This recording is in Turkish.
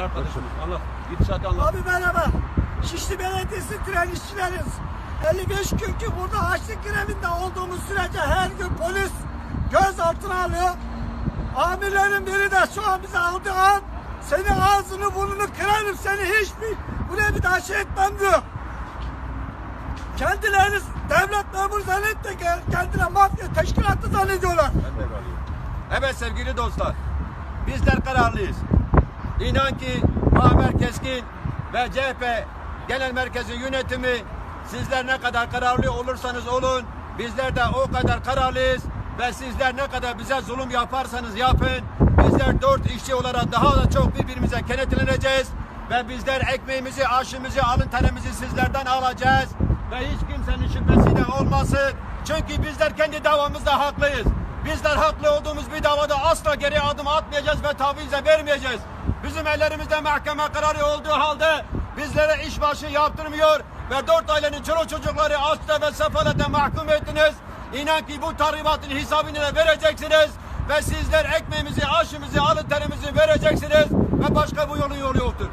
Arkadaşım anlat. Gidişatı anlat. Abi merhaba. Şişli Belediyesi tren işçileriz. 55 günkü burada açlık grevinde olduğumuz sürece her gün polis gözaltına alıyor. Amirlerin biri de şu an bizi aldığı an senin ağzını burnunu kırarım seni hiçbir buraya bir daha şey etmem diyor. Kendilerini devlet memuru zannet de kendine mafya teşkilatı zannediyorlar. Evet sevgili dostlar. Bizler kararlıyız. İnan ki Muammer Keskin ve CHP Genel Merkezi yönetimi sizler ne kadar kararlı olursanız olun bizler de o kadar kararlıyız ve sizler ne kadar bize zulüm yaparsanız yapın bizler dört işçi olarak daha da çok birbirimize kenetleneceğiz ve bizler ekmeğimizi, aşımızı, alın terimizi sizlerden alacağız ve hiç kimsenin şüphesi de olmasın. Çünkü bizler kendi davamızda haklıyız. Bizler haklı olduğumuz bir davada asla geri adım atmayacağız ve tavize vermeyeceğiz. Bizim ellerimizde mahkeme kararı olduğu halde bizlere işbaşı yaptırmıyor ve dört ailenin çoluk çocukları hasta ve sefalete mahkum ettiniz. İnan ki bu tahribatın hesabını da vereceksiniz ve sizler ekmeğimizi, aşımızı, alın terimizi vereceksiniz ve başka bu yolun yolu yoktur.